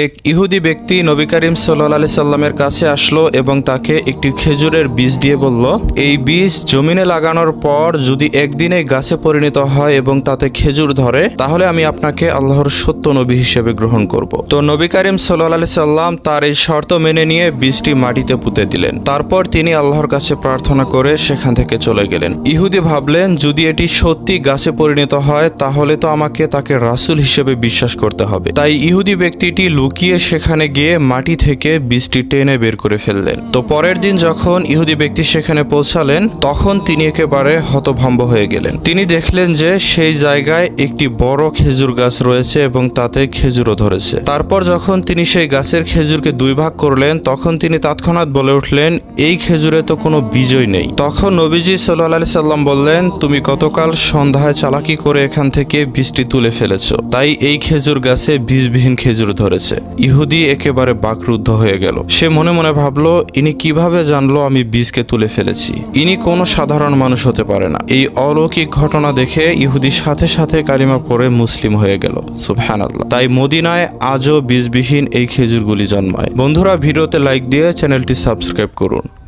এক ইহুদি ব্যক্তি নবী করিম সাল্লি সাল্লামের কাছে আসলো এবং তাকে একটি খেজুরের বীজ দিয়ে বলল, এই বীজ জমিনে লাগানোর পর যদি একদিনে গাছে পরিণত হয় এবং তাতে খেজুর ধরে, তাহলে আমি আপনাকে আল্লাহর সত্য নবী হিসেবে গ্রহণ করব। তো নবী করিম সাল্লি সাল্লাম তার এই শর্ত মেনে নিয়ে বীজটি মাটিতে পুঁতে দিলেন। তারপর তিনি আল্লাহর কাছে প্রার্থনা করে সেখান থেকে চলে গেলেন। ইহুদি ভাবলেন, যদি এটি সত্যি গাছে পরিণত হয়, তাহলে তো আমাকে তাকে রাসূল হিসেবে বিশ্বাস করতে হবে। তাই ইহুদি ব্যক্তিটি লুকিয়ে সেখানে গিয়ে মাটি থেকে বীজটি টেনে বের করে ফেললেন। তো পরের দিন যখন ইহুদি ব্যক্তি সেখানে পৌঁছালেন, তখন তিনি একেবারে হতভম্ব হয়ে গেলেন। তিনি দেখলেন যে সেই জায়গায় একটি বড় খেজুর গাছ রয়েছে এবং তাতে খেজুরও ধরেছে। তারপর যখন তিনি সেই গাছের খেজুরকে দুই ভাগ করলেন, তখন তিনি তৎক্ষণাৎ বলে উঠলেন, এই খেজুরে তো কোনো বীজই নেই। তখন নবীজি সাল্লাহ সাল্লাম বললেন, তুমি গতকাল সন্ধ্যায় চালাকি করে এখান থেকে বীজটি তুলে ফেলেছ। তাই এই খেজুর গাছে বীজবিহীন খেজুর ধরেছে। ইহুদি একেবারে বাকরুদ্ধ হয়ে গেল। সে মনে মনে ভাবলো, ইনি কীভাবে জানলো আমি বীজকে তুলে ফেলেছি? ইনি কোনো সাধারণ মানুষ হতে পারে না। এই অলৌকিক ঘটনা দেখে ইহুদি সাথে সাথে কালিমা পরে মুসলিম হয়ে গেল। সুফহানাল্লাহ তাই মদিনায় আজও বীজবিহীন এই খেজুরগুলি জন্মায়। বন্ধুরা, ভিডিওতে লাইক দিয়ে চ্যানেলটি সাবস্ক্রাইব করুন।